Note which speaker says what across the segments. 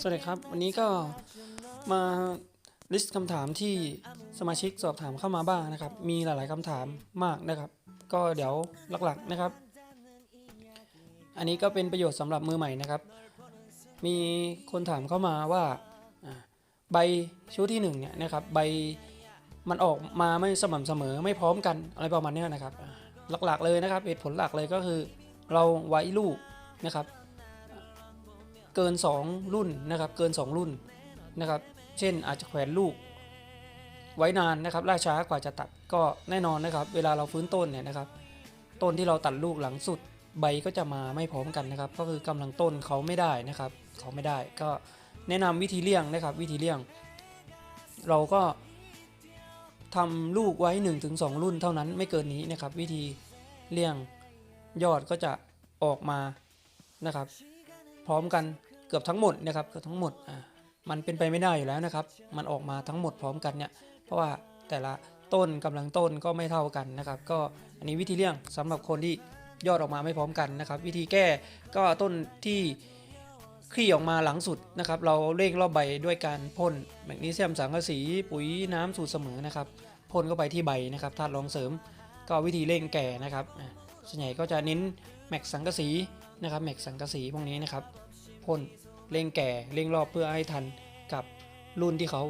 Speaker 1: สวัสดีครับ วันนี้ก็มาลิสต์คำถามที่สมาชิกสอบถามเข้ามาบ้างนะครับ มีหลาย ๆคำถามมากนะครับ ก็เดี๋ยวหลัก ๆนะครับ อันนี้ก็เป็นประโยชน์สำหรับมือใหม่นะครับ มีคนถามเข้ามาว่าใบชุดที่หนึ่งเนี่ยนะครับใบมันออกมาไม่สม่ำเสมอไม่พร้อมกันอะไรประมาณนี้นะครับ หลักๆเลยนะครับเหตุผลหลักเลยก็คือ เราไว้ลูกนะครับ เกิน 2 รุ่นนะครับเกิน 2 รุ่นนะครับเช่นอาจจะแขวนลูก ไว้นานนะครับล่าช้ากว่าจะตัดก็แน่นอนนะครับ เวลาเราฟื้นต้นเนี่ยนะครับ ต้นที่เราตัดลูกหลังสุดใบก็จะมาไม่พร้อมกันนะครับ ก็คือกำลังต้นเขาไม่ได้นะครับเขาไม่ได้ก็แนะนำวิธีเลี่ยงนะครับวิธีเลี่ยง เราก็ทำลูกไว้ 1-2 รุ่นเท่านั้นไม่เกินนี้นะครับ วิธีเลี่ยงยอดก็จะออกมานะครับ พร้อมกัน กือบทั้งหมดนะครับเกือบทั้งหมดอ่ามันเป็นไปไม่ได้อยู่แล้วนะครับ มันออกมาทั้งหมดพร้อมกันเนี่ย เพราะว่าแต่ละต้นกำลังต้นก็ไม่เท่ากันนะครับ ก็อันนี้วิธีเลี่ยงสำหรับคนที่ยอดออกมาไม่พร้อมกันนะครับ วิธีแก้ก็ต้นที่คลี่ออกมาหลังสุดนะครับ เราเร่งรอบใบด้วยการพ่นแมกนีเซียมสังกะสีปุ๋ยน้ำสูตรเสมอนะครับพ่นเข้าไปที่ใบนะครับธาตุรองเสริม ก็วิธีเร่งแก่นะครับอ่าส่วนใหญ่ก็จะเน้นแม็กสังกะสีนะครับแม็กสังกะสีพวกนี้นะครับพ่น เร่งแก่เร่งรอบเพื่อให้ทันกับรุ่นที่เขา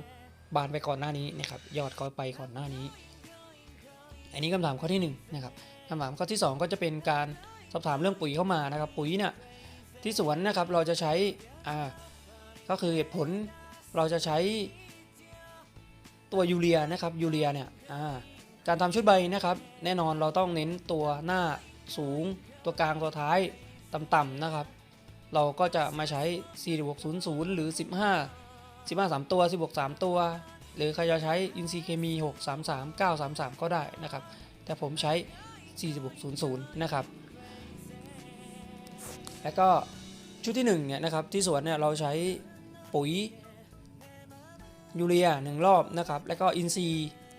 Speaker 1: บานไปก่อนหน้านี้นะครับยอดเขาไปก่อนหน้านี้ อันนี้คำถามข้อที่1นงนะครับคำถามข้อที่ 2 ก็จะเป็นการสอบถามเรื่องปุ๋ยเข้ามานะครับ ปุ๋ยเนี่ยที่สวนนะครับเราจะใช้อ่าก็คือเหตุผลเราจะใช้ตัวยูเรียนะครับยูเรียเนี่ยอ่าการทำชุดใบนะครับ แน่นอนเราต้องเน้นตัวหน้าสูง ตัวกลางตัวท้ายต่ำๆนะครับ เราก็จะมาใช้4 6 0 0 หรือ 15 15 3 ตัว 16 3 ตัว หรือใครจะใช้อินซีเคมี 6 3 3 9 3 3 ก็ได้นะครับ แต่ผมใช้ 46 0 0 นะครับ แล้วก็ชุดที่1เนี่ยนะครับที่สวนเนี่ยเราใช้ปุ๋ยยูเรียหนึ่งรอบนะครับ แล้วก็อินซี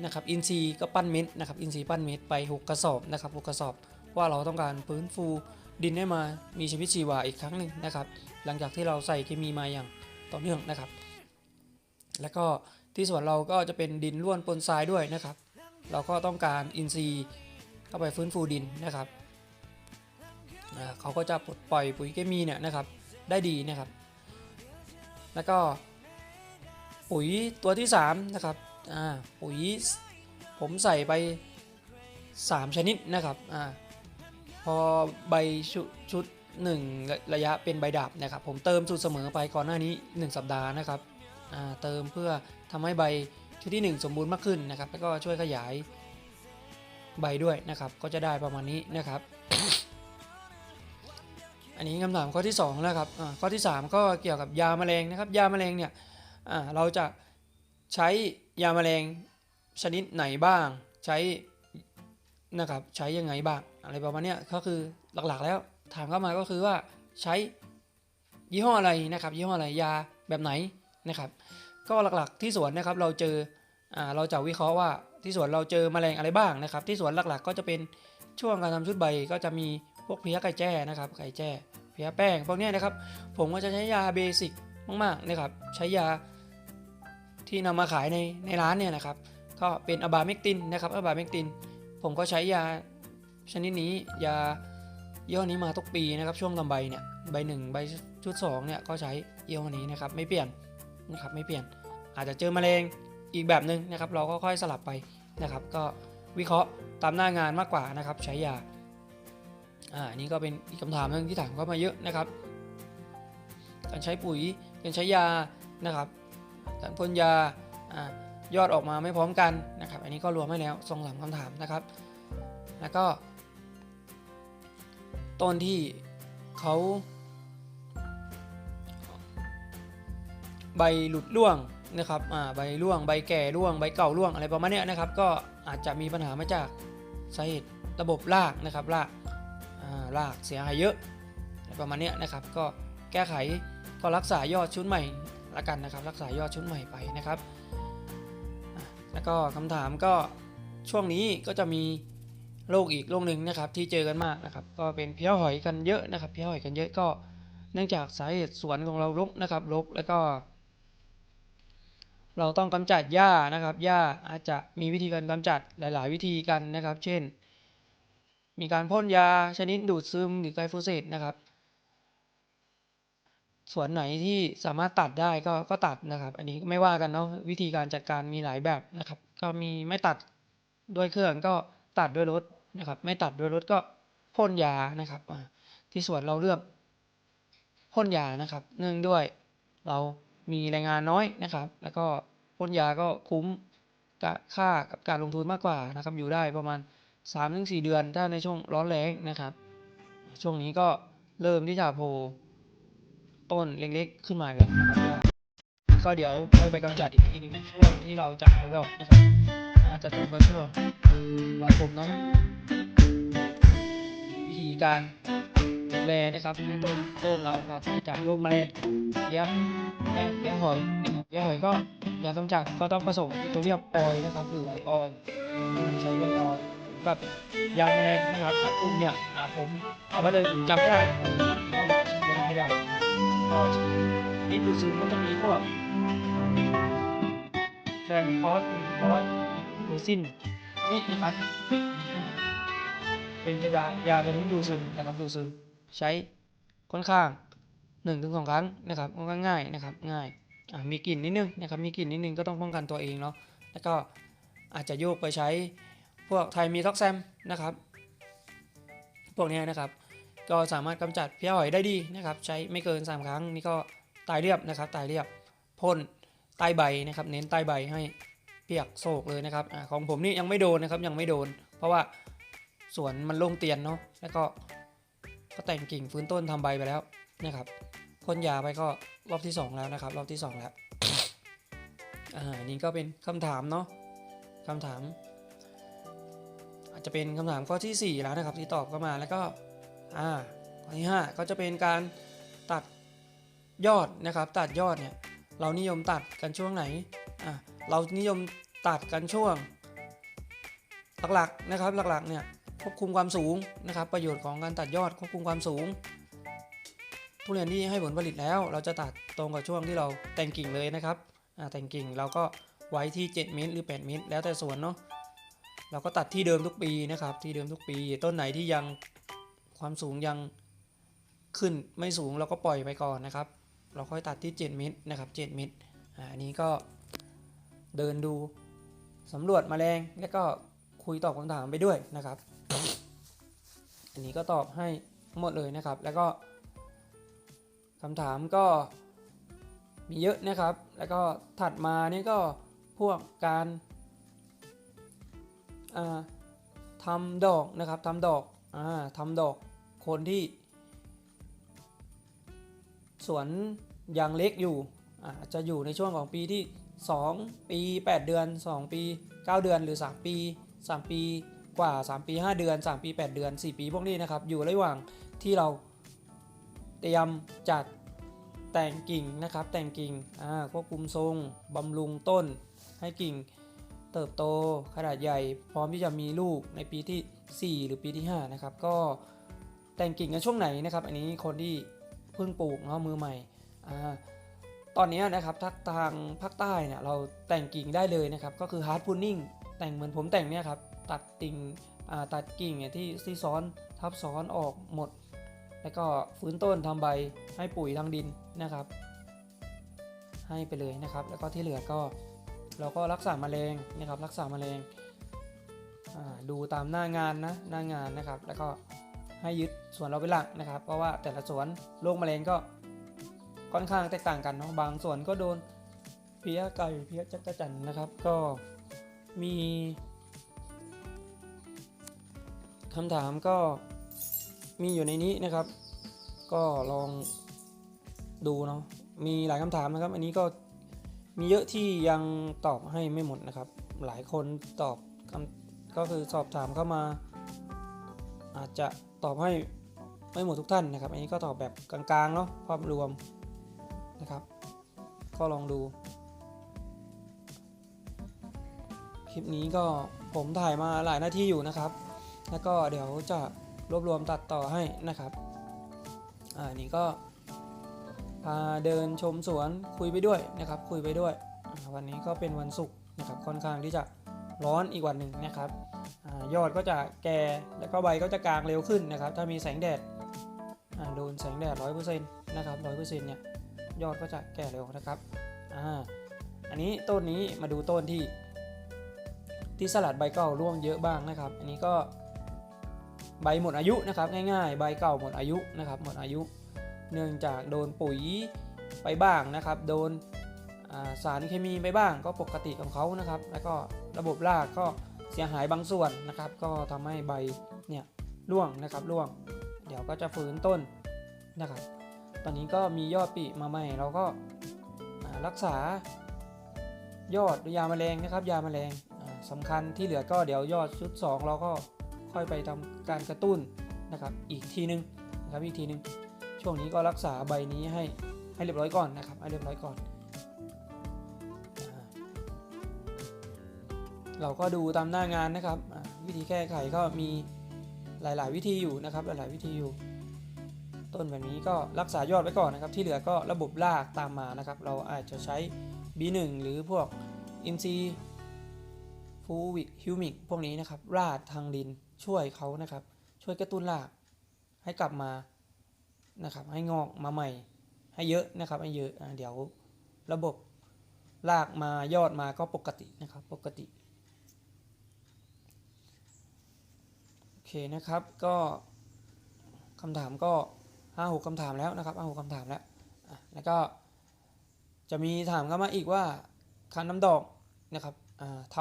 Speaker 1: นะครับอินซีก็ปั้นเม็ดนะครับอินซีปั้นเม็ดไป 6 กระสอบนะครับ6กระสอบว่าเราต้องการฟื้นฟู ดินให้มามีชีวิตชีวาอีกครั้งหนึ่งนะครับ หลังจากที่เราใส่เคมีมาอย่างต่อเนื่องนะครับ แล้วก็ที่สวนเราก็จะเป็นดินร่วนปนทรายด้วยนะครับ เราก็ต้องการอินทรีย์เข้าไปฟื้นฟูดินนะครับอ่าเขาก็จะปลดปล่อยปุ๋ยเคมีเนี่ยนะครับ ได้ดีนะครับ แล้วก็ปุ๋ยตัวที่3นะครับอ่าปุ๋ยผมใส่ไป 3 ชนิดนะครับอ่า พอใบชุดชุดหนึ่งระยะเป็นใบดาบนะครับ ผมเติมสูตรเสมอไปก่อนหน้านี้ 1 สัปดาห์นะครับเติมเพื่อทำให้ใบชุดที่ 1 สมบูรณ์มากขึ้นนะครับ แล้วก็ช่วยขยายใบด้วยนะครับ ก็จะได้ประมาณนี้นะครับ อันนี้คำถามข้อที่2นะครับข้อที่ 3 ก็เกี่ยวกับยาแมลงนะครับ ยาแมลงเนี่ยเราจะใช้ยาแมลงชนิดไหนบ้าง ใช้ นะครับใช้ยังไงบ้างอะไรประมาณนี้ก็คือหลักๆ แล้วถามเข้ามาก็คือว่าใช้ยี่ห้ออะไรนะครับยี่ห้ออะไรยาแบบไหนนะครับ ก็หลักๆที่สวนนะครับเราเจออ่าเราจะวิเคราะห์ว่าที่สวนเราเจอแมลงอะไรบ้างนะครับ ที่สวนหลักๆ ก็จะเป็นช่วงการทำชุดใบก็จะมีพวกเพี้ยไก่แจ้นะครับไก่แจ้เพี้ยแป้งพวกนี้นะครับ ผมก็จะใช้ยาเบสิกมากๆนะครับ ใช้ยาที่นำมาขายในในร้านเนี่ยนะครับ ก็เป็นอะบาเมกตินนะครับอะบาเมกติน ผมก็ใช้ยาชนิดนี้ยายี่ห้อนี้มาทุกปีนะครับ ช่วงทำใบเนี่ยใบหนึ่งใบชุดสองเนี่ยก็ใช้ยี่ห้อนี้นะครับไม่เปลี่ยนนะครับไม่เปลี่ยน อาจจะเจอแมลงอีกแบบหนึ่งนะครับ เราก็ค่อยสลับไปนะครับ ก็วิเคราะห์ตามหน้างานมากกว่านะครับ ใช้ยาอ่านนี้ก็เป็นอีกคำถามนึงที่ถามเข้ามาเยอะนะครับ การใช้ปุ๋ยการใช้ยานะครับการพ่นยาอ่า ยอดออกมาไม่พร้อมกันนะครับ อันนี้ก็รวมให้แล้วสองสามคำถามนะครับ แล้วก็ต้นที่เขาใบหลุดร่วงนะครับอ่าใบร่วง ใบแก่ร่วง ใบเก่าร่วงอะไรประมาณนี้นะครับ ก็อาจจะมีปัญหามาจากสาเหตุระบบรากนะครับรากอ่ารากเสียหายเยอะอะไรประมาณนี้นะครับ ก็แก้ไขก็รักษายอดชุดใหม่ละกันนะครับ รักษายอดชุดใหม่ไปนะครับ แล้วก็คำถามก็ช่วงนี้ก็จะมีโรคอีกโรคหนึ่งนะครับที่เจอกันมากนะครับ ก็เป็นเพี้ยหอยกันเยอะนะครับเพี้ยหอยกันเยอะก็เนื่องจากสาเหตุสวนของเรารกนะครับรกแล้วก็ เราต้องกำจัดหญ้านะครับหญ้าอาจจะมีวิธีการกำจัดหลาย ๆ วิธีกันนะครับ เช่น มีการพ่นยาชนิดดูดซึมหรือไกลโฟเสตนะครับ ส่วนไหนที่สามารถตัดได้ก็ก็ตัดนะครับ อันนี้ไม่ว่ากันเนาะวิธีการจัดการมีหลายแบบนะครับ ก็มีไม่ตัดด้วยเครื่องก็ตัดด้วยรถนะครับ ไม่ตัดด้วยรถก็พ่นยานะครับที่สวนเราเลือกพ่นยานะครับ เนื่องด้วยเรามีแรงงานน้อยนะครับ แล้วก็พ่นยาก็คุ้มกับค่ากับการลงทุนมากกว่านะครับอยู่ได้ประมาณ 3-4 เดือนถ้าในช่วงร้อนแรงนะครับ ช่วงนี้ก็เริ่มที่จะโผล ต้นเล็กๆขึ้นมาแล้วนะครับก็เดี๋ยวค่อยไปกำจัดอีกทีหนึงช่วงที่เราจัดแล้วนะครับอาจจะเป็นช่วงวันผมเนาะวิธีการดูแลนะครับต้นต้นเราครับจากโรคแมลงเลี้ยงแลี้ยงเลี้ยงหอยนะครับเลี้ยงหอยก็ยาต้มจักก็ต้องผสมตัวเรียบออยนะครับหรือออยใช้เรียบออยล์กับยาแมลงนะครับกลุ่มเนี่ยผมเอาไว้เลยจำไม่ได้ยังไม่ได้ ก็นี่ดูซึมก็จะมีพวกแทนคอสคอสหรือสิ้นนี่นะครับ เป็นยายาเป็นดูซึมนะครับดูซึมใช้ค่อนข้างหนึ่งถึงสองครั้งนะครับค่อนข้างง่ายนะครับง่ายมีกลิ่นนิดนึงนะครับมีกลิ่นนิดนึงก็ต้องป้องกันตัวเองเนาะแล้วก็อาจจะโยกไปใช้พวกไทมีท็อกแซมนะครับ พวกเนี้ยนะครับ ก็สามารถกำจัดเพี้ยหอยได้ดีนะครับ ใช้ไม่เกิน 3 ครั้งนี่ก็ตายเรียบนะครับ ตายเรียบพ่นใต้ใบนะครับ เน้นใต้ใบให้เปียกโศกเลยนะครับอของผมนี่ยังไม่โดนนะครับยังไม่โดน เพราะว่าสวนมันโล่งเตียนเนาะแล้วก็ก็แต่งกิ่งฟื้นต้นทำใบไปแล้วนะครับพ่นยาไปก็รอบที่ 2 แล้วนะครับ รอบที่ 2 แล้วอ่านี่ก็เป็นคำถามเนาะคำถาม อาจจะเป็นคำถามข้อที่ 4 แล้วนะครับ ที่ตอบเข้ามาแล้วก็ อ่าข้อที่5ก็จะเป็นการตัดยอดนะครับ ตัดยอดเนี่ยเรานิยมตัดกันช่วงไหนอ่าเรานิยมตัดกันช่วง หลักๆนะครับหลักๆเนี่ยควบคุมความสูงนะครับ ประโยชน์ของการตัดยอดควบคุมความสูงทุเรียนที่ให้ผลผลิตแล้ว เราจะตัดตรงกับช่วงที่เราแต่งกิ่งเลยนะครับอ่าแต่งกิ่งเราก็ไว้ที่ 7 เมตรหรือ 8 เมตร แล้วแต่สวนเนาะเราก็ตัดที่เดิมทุกปีนะครับ ที่เดิมทุกปี ต้นไหนที่ยัง ความสูงยังขึ้นไม่สูงเราก็ปล่อยไปก่อนนะครับ เราค่อยตัดที่7เมตรนะครับ7เมตรอ่าอันนี้ก็เดินดูสำรวจมแมลงแล้วก็คุยตอบคำถามไปด้วยนะครับ อันนี้ก็ตอบให้หมดเลยนะครับ แล้วก็คำถามก็มีเยอะนะครับ แล้วก็ถัดมานี่ก็พวกการทำดอกนะครับทำดอก อ่าทำดอกคนที่ สวนยังเล็กอยู่อาจจะอยู่ในช่วงของปีที่ 2 ปี 8 เดือน 2 ปี 9 เดือนหรือ 3 ปี 3 ปีกว่า 3 ปี 5 เดือน 3 ปี 8 เดือน 4 ปีพวกนี้นะครับ อยู่ระหว่างที่เราเตรียมจัดแต่งกิ่งนะครับ แต่งกิ่งควบคุมทรงบำรุงต้น ให้กิ่งเติบโตขนาดใหญ่ พร้อมที่จะมีลูกในปีที่ 4 หรือปีที่ 5 นะครับ ก็แต่งกิ่งกันช่วงไหนนะครับ อันนี้คนที่เพิ่งปลูกเนาะมือใหม่อ่าตอนนี้นะครับทักทางภาคใต้เนี่ยเราแต่งกิ่งได้เลยนะครับ ก็คือ hard pruning แต่งเหมือนผมแต่งเนี่ยครับตัดติ่งตัดกิ่งเนี่ยที่ที่ซ้อนทับซ้อนออกหมด แล้วก็ฟื้นต้นทำใบให้ปุ๋ยทางดินนะครับ ให้ไปเลยนะครับ แล้วก็ที่เหลือก็เราก็รักษาแมลงนะครับ รักษาแมลง ดูตามหน้างานนะหน้างานนะครับ แล้วก็ให้ยึดสวนเราเป็นหลักนะครับ เพราะว่าแต่ละสวนโรคแมลงก็ค่อนข้างแตกต่างกันเนาะบางสวนก็โดนเพี้ยไก่เพี้ยจักรจันนะครับ ก็มีคำถามก็มีอยู่ในนี้นะครับ ก็ลองดูเนาะมีหลายคำถามนะครับ อันนี้ก็มีเยอะที่ยังตอบให้ไม่หมดนะครับ หลายคนตอบคำ ก็คือสอบถามเข้ามา อาจจะตอบให้ไม่หมดทุกท่านนะครับ อันนี้ก็ตอบแบบกลางๆเนาะภาพรวมนะครับ ก็ลองดู คลิปนี้ก็ผมถ่ายมาหลายหน้าที่อยู่นะครับ แล้วก็เดี๋ยวจะรวบรวมตัดต่อให้นะครับ อ่านี่ก็พาเดินชมสวนคุยไปด้วยนะครับ คุยไปด้วย วันนี้ก็เป็นวันศุกร์นะครับค่อนข้างที่จะ ร้อนอีกวันหนึ่งนะครับอยอดก็จะแก่แล้วก็ใบก็จะกลางเร็วขึ้นนะครับ ถ้ามีแสงแดดโดนแสงแดดร้อยเปอร์เซ็นต์นะครับร้อยเปอร์เซ็นต์เนี่ยยอดก็จะแก่เร็วนะครับอ่าอันนี้ต้นนี้มาดูต้นที่ ที่สลัดใบเก่าร่วงเยอะบ้างนะครับ อันนี้ก็ใบหมดอายุนะครับง่ายๆ ใบเก่าหมดอายุนะครับหมดอายุ เนื่องจากโดนปุ๋ยไปบ้างนะครับ โดนสารเคมีไปบ้างก็ปกติของเขานะครับ แล้วก็ ระบบรากก็เสียหายบางส่วนนะครับ ก็ทำให้ใบเนี่ยร่วงนะครับร่วง เดี๋ยวก็จะฟื้นต้นนะครับ ตอนนี้ก็มียอดปีมาใหม่เราก็รักษายอดด้วยยาแมลงนะครับ ยาแมลงอ่าสำคัญที่เหลือก็เดี๋ยวยอดชุด 2 เราก็ค่อยไปทำการกระตุ้นนะครับ อีกทีนึงนะครับอีกทีนึงช่วงนี้ก็รักษาใบนี้ให้ให้เรียบร้อยก่อนนะครับให้เรียบร้อยก่อน เราก็ดูตามหน้างานนะครับ วิธีแก้ไขก็มีหลาย ๆ วิธีอยู่นะครับ หลาย ๆ วิธีอยู่ ต้นแบบนี้ก็รักษายอดไว้ก่อนนะครับ ที่เหลือก็ระบบรากตามมานะครับ เราอาจจะใช้ B1 หรือพวกอินซีฟูวิกฮิวมิกพวกนี้นะครับราดทางดินช่วยเขานะครับ ช่วยกระตุ้นรากให้กลับมานะครับให้งอกมาใหม่ ให้เยอะนะครับให้เยอะอ่าเดี๋ยวระบบลากมายอดมาก็ปกตินะครับ ปกติโอเคนะครับก็คำถามก็ห้าหกคำถามแล้วนะครับห้าหกคำถามแล้วแล้วก็จะมีถามเข้ามาอีกว่าคันน้ำดอกนะครับท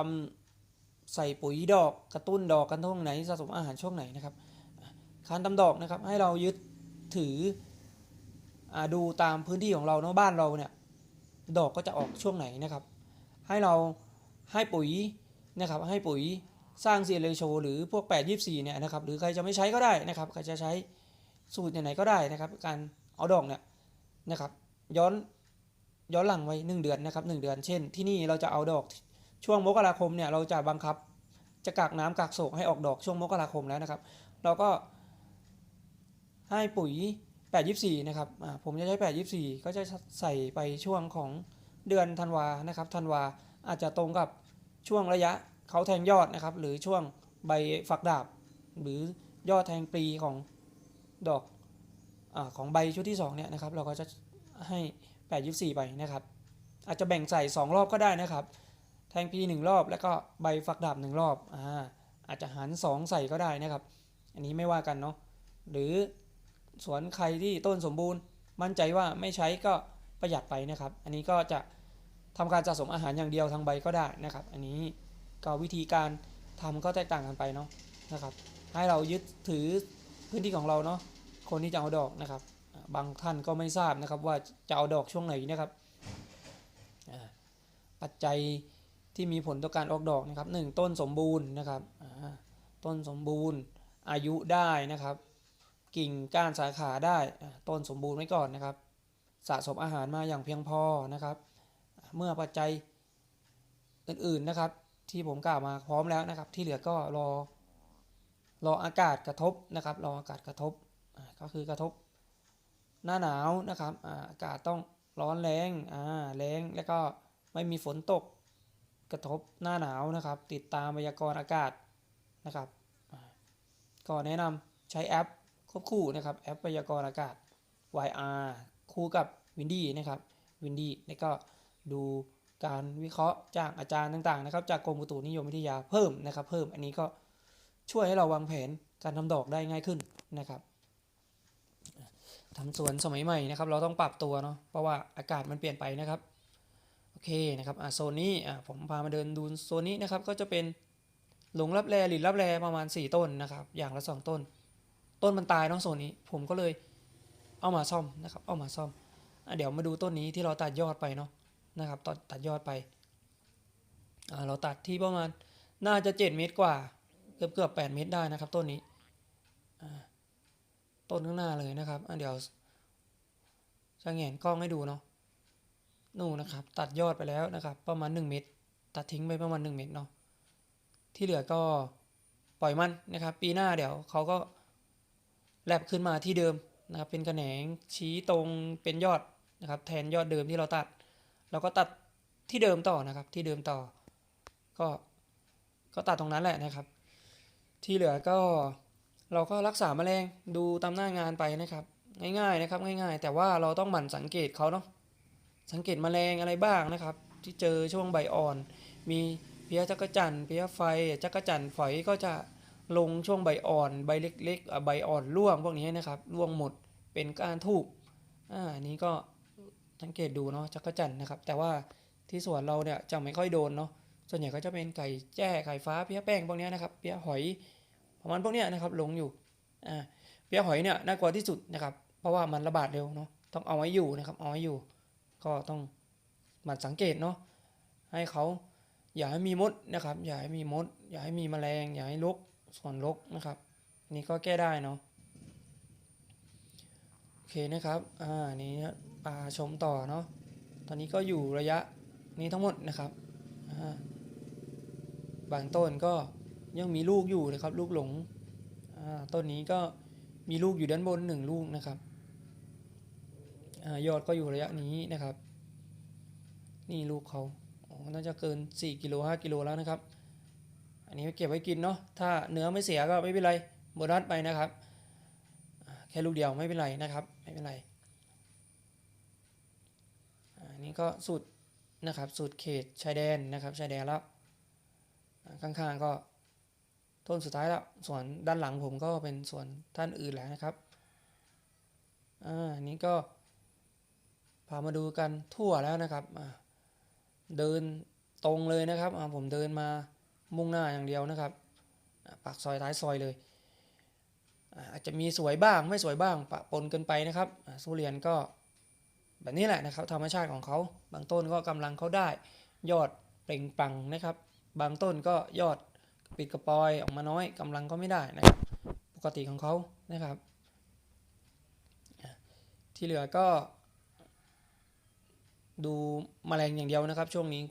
Speaker 1: ำใส่ปุ๋ยดอกกระตุ้นดอกกันช่วงไหนสะสมอาหารช่วงไหนนะครับคันตำดอกนะครับให้เรายึดถืออดูตามพื้นที่ของเราเนาะบ้านเราเนี่ยดอกก็จะออกช่วงไหนนะครับ ให้เราให้ปุ๋ยนะครับให้ปุ๋ย สร้างเซียนเรโชหรือพวก 8 24 เนี่ยนะครับ หรือใครจะไม่ใช้ก็ได้นะครับ ใครจะใช้สูตรไหนก็ได้นะครับ การเอาดอกเนี่ยนะครับ ย้อนย้อนหลังไว้ 1 เดือนนะครับ 1 เดือน เช่น ที่นี่เราจะเอาดอกช่วงมกราคมเนี่ยเราจะบังคับจะกักน้ำกักโศกให้ออกดอกช่วงมกราคมแล้วนะครับ เราก็ให้ปุ๋ย 824 นะครับผมจะใช้ 824 ก็จะใส่ไปช่วงของเดือนธันวานะครับธันวาอาจจะตรงกับช่วงระยะ เขาแทงยอดนะครับ หรือช่วงใบฝักดาบ หรือยอดแทงปลีของดอกอของใบชุดที่2เนี่ยนะครับ เราก็จะให้824ไปนะครับ อาจจะแบ่งใส่ 2 รอบก็ได้นะครับ แทงปลี1รอบแล้วก็ใบฝักดาบ1รอบอ่าอาจจะหัน2ใส่ก็ได้นะครับ อันนี้ไม่ว่ากันเนาะหรือสวนใครที่ต้นสมบูรณ์ มั่นใจว่าไม่ใช้ก็ประหยัดไปนะครับ อันนี้ก็จะทำการสะสมอาหารอย่างเดียวทางใบก็ได้นะครับ อันนี้ ก็วิธีการทำก็แตกต่างกันไปเนาะนะครับ ให้เรายึดถือพื้นที่ของเราเนาะคนที่จะเอาดอกนะครับ บางท่านก็ไม่ทราบนะครับว่าจะเอาดอกช่วงไหนนะครับปัจจัยที่มีผลต่อการออกดอกนะครับหนึ่งต้นสมบูรณ์นะครับต้นสมบูรณ์อายุได้นะครับ กิ่งก้านสาขาได้ต้นสมบูรณ์ไว้ก่อนนะครับ สะสมอาหารมาอย่างเพียงพอนะครับ เมื่อปัจจัยอื่นๆนะครับ ที่ผมกล่าวมาพร้อมแล้วนะครับ ที่เหลือก็รอรออากาศกระทบนะครับ รออากาศกระทบก็คือกระทบหน้าหนาวนะครับอาอากาศต้องร้อนแรงอ่าแรงแล้วก็ไม่มีฝนตกกระทบหน้าหนาวนะครับ ติดตามพยากรณ์อากาศนะครับอ่าก็แนะนำใช้แอปควบคู่นะครับแอปพยากรณ์อากาศ YR คู่กับ Windy นะครับ Windy แล้วก็ดู การวิเคราะห์จากอาจารย์ต่างๆนะครับ จากกรมอุตุนิยมวิทยาเพิ่มนะครับ เพิ่มอันนี้ก็ช่วยให้เราวางแผนการทำดอกได้ง่ายขึ้นนะครับทำสวนสมัยใหม่นะครับ เราต้องปรับตัวเนาะเพราะว่าอากาศมันเปลี่ยนไปนะครับโอเคนะครับอะโซนนี้อะผมพามาเดินดูโซนนี้นะครับ ก็จะเป็นหลงรับแลหลินรับแลประมาณ 4 ต้นนะครับ อย่างละ 2 ต้น ต้นมันตายเนาะโซนนี้ ผมก็เลยเอามาซ่อมนะครับ เอามาซ่อมอเดี๋ยวมาดูต้นนี้ที่เราตัดยอดไปเนาะ นะครับตัดตัดยอดไปเราตัดที่ประมาณน่าจะ 7 เมตรกว่า เกือบเกือบ8เมตรได้นะครับ ต้นนี้ต้นข้างหน้าเลยนะครับเดี๋ยวจะแหงนกล้องให้ดูเนาะนู่นนะครับ ตัดยอดไปแล้วนะครับ ประมาณ 1 เมตร ตัดทิ้งไปประมาณ 1 เมตรเนาะที่เหลือก็ปล่อยมันนะครับ ปีหน้าเดี๋ยวเขาก็แลบขึ้นมาที่เดิมนะครับเป็นกระแหนงชี้ตรงเป็นยอดนะครับ แทนยอดเดิมที่เราตัด เราก็ตัดที่เดิมต่อนะครับ ที่เดิมต่อ ก็ก็ตัดตรงนั้นแหละนะครับ ที่เหลือก็เราก็รักษาแมลงดูตามหน้างานไปนะครับ ง่ายๆนะครับง่ายๆ แต่ว่าเราต้องหมั่นสังเกตเขาเนาะสังเกตแมลงอะไรบ้างนะครับ ที่เจอช่วงใบอ่อน มีเพี้ยจักรจันเพี้ยไฟจักรจันฝอยก็จะลงช่วงใบอ่อน ใบเล็กๆใบอ่อนร่วงพวกนี้นะครับร่วงหมดเป็นกานทูบอ่าอันนี้ก็ สังเกตดูเนาะจักรจันทร์นะครับ แต่ว่าที่สวนเราเนี่ยจะไม่ค่อยโดนเนาะส่วนใหญ่ก็จะเป็นไก่แจ้ไก่ฟ้าเพี้ยแป้งพวกเนี้ยนะครับเพี้ยหอยประมาณพวกเนี้ยนะครับลงอยู่อ่าเพี้ยหอยเนี่ยน่ากลัวที่สุดนะครับเพราะว่ามันระบาดเร็วเนาะต้องเอาไว้อยู่นะครับเอาไว้อยู่ ก็ต้องหมั่นสังเกตเนาะให้เขาอย่าให้มีมดนะครับ อย่าให้มีมด อย่าให้มีแมลง อย่าให้รกส่วนรกนะครับ นี่ก็แก้ได้เนาะโอเคนะครับอ่านี่นะ ชมต่อเนาะ ตอนนี้ก็อยู่ระยะนี้ทั้งหมดนะครับ บางต้นก็ยังมีลูกอยู่นะครับ ลูกหลง ต้นนี้ก็มีลูกอยู่ด้านบนหนึ่งลูกนะครับอยอดก็อยู่ระยะนี้นะครับ นี่ลูกเขาน่าจะเกิน 4กิโล5กิโลแล้วนะครับ อันนี้เก็บไว้กินเนาะ ถ้าเนื้อไม่เสียก็ไม่เป็นไรโบนัสไปนะครับ แค่ลูกเดียวไม่เป็นไรนะครับ ไม่เป็นไร นี้ก็สุดนะครับสุดเขตชายแดนนะครับชายแดนแล้วข้างๆก็ต้นสุดท้ายแล้วส่วนด้านหลังผมก็เป็นส่วนท่านอื่นแล้วนะครับอ่านี้ก็พามาดูกันทั่วแล้วนะครับเดินตรงเลยนะครับผมเดินมามุ่งหน้าอย่างเดียวนะครับปากซอยท้ายซอยเลยอาจจะมีสวยบ้างไม่สวยบ้างปะปนกันไปนะครับสุเรียนก็ แบบนี้แหละนะครับธรรมชาติของเขาบางต้นก็กำลังเขาได้ ยอดเปล่งปังนะครับ บางต้นก็ยอดปิดกระปอยออกมาน้อยกำลังก็ไม่ได้นะครับ ปกติของเขานะครับ ที่เหลือก็ ดูแมลงอย่างเดียวนะครับ ช่วงนี้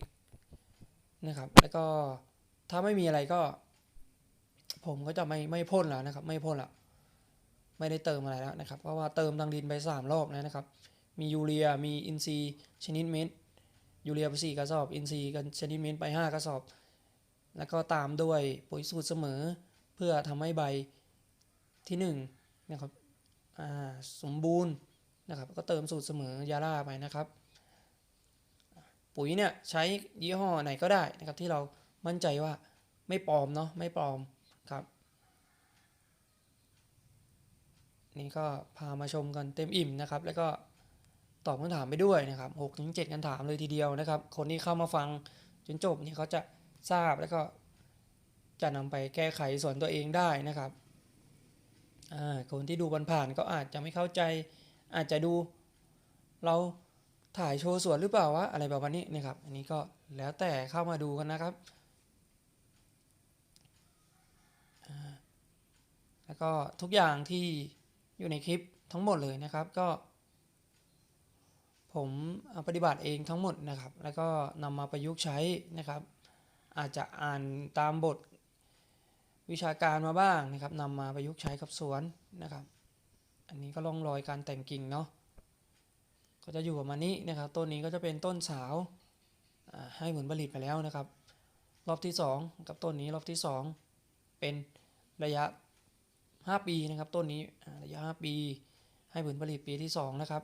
Speaker 1: นะครับ แล้วก็ถ้าไม่มีอะไรก็ ผมก็จะไม่ไม่พ่นแล้วนะครับ ไม่พ่นละไม่ได้เติมอะไรแล้วนะครับ เพราะว่าเติมทางดินไปสามรอบแล้วนะครับ มียูเรีย มีอินทรีย์ชนิดเม็ดยูเรียไปสี่กระสอบ อินทรีย์กันชนิดเม็ดไปห้ากระสอบ แล้วก็ตามด้วยปุ๋ยสูตรเสมอ เพื่อทำให้ใบที่หนึ่งนะครับสมบูรณ์นะครับ ก็เติมสูตรเสมอยาล่าไปนะครับ ปุ๋ยเนี่ยใช้ยี่ห้อไหนก็ได้นะครับ ที่เรามั่นใจว่าไม่ปลอมเนาะไม่ปลอมครับนี่ก็พามาชมกันเต็มอิ่มนะครับ แล้วก็ ตอบคำถามไปด้วยนะครับหกถึงเจ็ดคำถามเลยทีเดียวนะครับ คนที่เข้ามาฟังจนจบเนี่ยเขาจะทราบแล้วก็จะนำไปแก้ไขส่วนตัวเองได้นะครับคนที่ดูผ่านๆก็อาจจะไม่เข้าใจอาจจะดูเราถ่ายโชว์สวนหรือเปล่าวะอะไรแบบนี้นะครับ อันนี้ก็แล้วแต่เข้ามาดูกันนะครับ แล้วก็ทุกอย่างที่อยู่ในคลิปทั้งหมดเลยนะครับก็ ผมเอาปฏิบัติเองทั้งหมดนะครับ แล้วก็นำมาประยุกต์ใช้นะครับ อาจจะอ่านตามบทวิชาการมาบ้างนะครับนำมาประยุกต์ใช้กับสวนนะครับ อันนี้ก็ล่องรอยการแต่งกิ่งเนาะก็จะอยู่ประมาณนี้นะครับ ต้นนี้ก็จะเป็นต้นสาวให้ผลผลิตไปแล้วนะครับ รอบที่ 2 กับต้นนี้รอบที่ 2 เป็นระยะ 5 ปีนะครับ ต้นนี้ระยะ 5 ปี ให้ผลผลิตปีที่ 2 นะครับ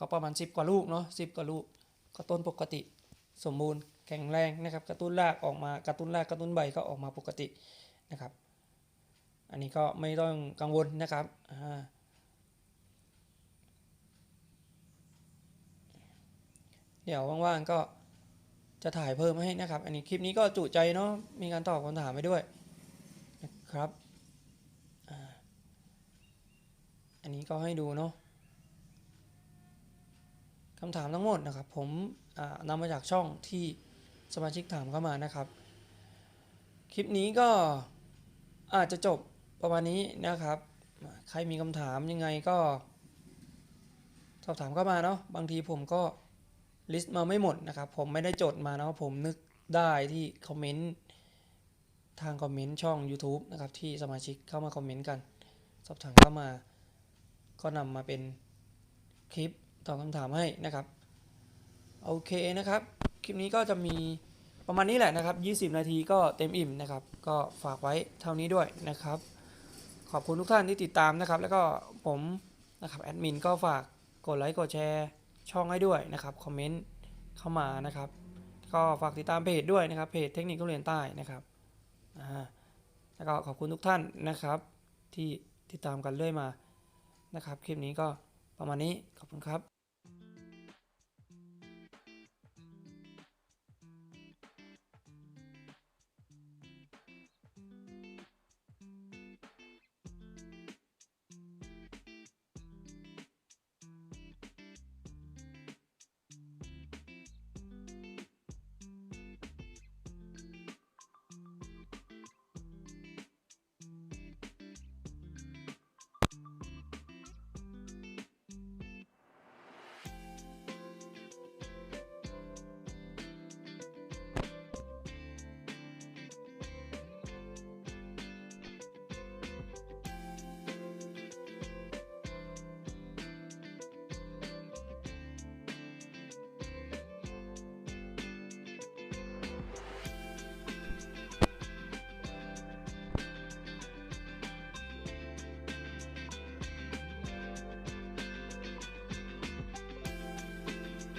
Speaker 1: ก็ประมาณ 10 กว่าลูกเนาะ10กว่าลูกก็ต้นปกติ สมบูรณ์แข็งแรงนะครับกระตุ้นรากออกมากระตุ้นรากกระตุ้นใบก็ออกมาปกตินะครับ อันนี้ก็ไม่ต้องกังวลนะครับเดี๋ยวว่างๆก็จะถ่ายเพิ่มให้นะครับ อันนี้คลิปนี้ก็จุใจเนาะมีการตอบคำถามไปด้วยนะครับออันนี้ก็ให้ดูเนาะ คำถามทั้งหมดนะครับ ผมนำมาจากช่องที่สมาชิกถามเข้ามานะครับ คลิปนี้ก็อาจจะจบประมาณนี้นะครับ ใครมีคำถามยังไงก็ สอบถามเข้ามาเนาะบางทีผมก็ลิสต์มาไม่หมดนะครับ ผมไม่ได้จดมาเนาะผมนึกได้ที่คอมเมนต์ทางคอมเมนต์ช่อง YouTube นะครับที่สมาชิกเข้ามาคอมเมนต์กัน สอบถามเข้ามา ก็นำมาเป็นคลิป อบคำถามให้นะครับ โอเคนะครับ คลิปนี้ก็จะมีประมาณนี้แหละนะครับ 20 นาทีก็เต็มอิ่มนะครับ ก็ฝากไว้เท่านี้ด้วยนะครับ ขอบคุณทุกท่านที่ติดตามนะครับ แล้วก็ผมนะครับแอดมินก็ฝากกดไลค์กดแชร์ช่องให้ด้วยนะครับ คอมเมนต์เข้ามานะครับ ก็ฝากติดตามเพจด้วยนะครับ เพจเทคนิคทุเรียนใต้นะครับอ่าแล้วก็ขอบคุณทุกท่านนะครับ ที่ติดตามกันเรื่อยมานะครับ คลิปนี้ก็ประมาณนี้ขอบคุณครับ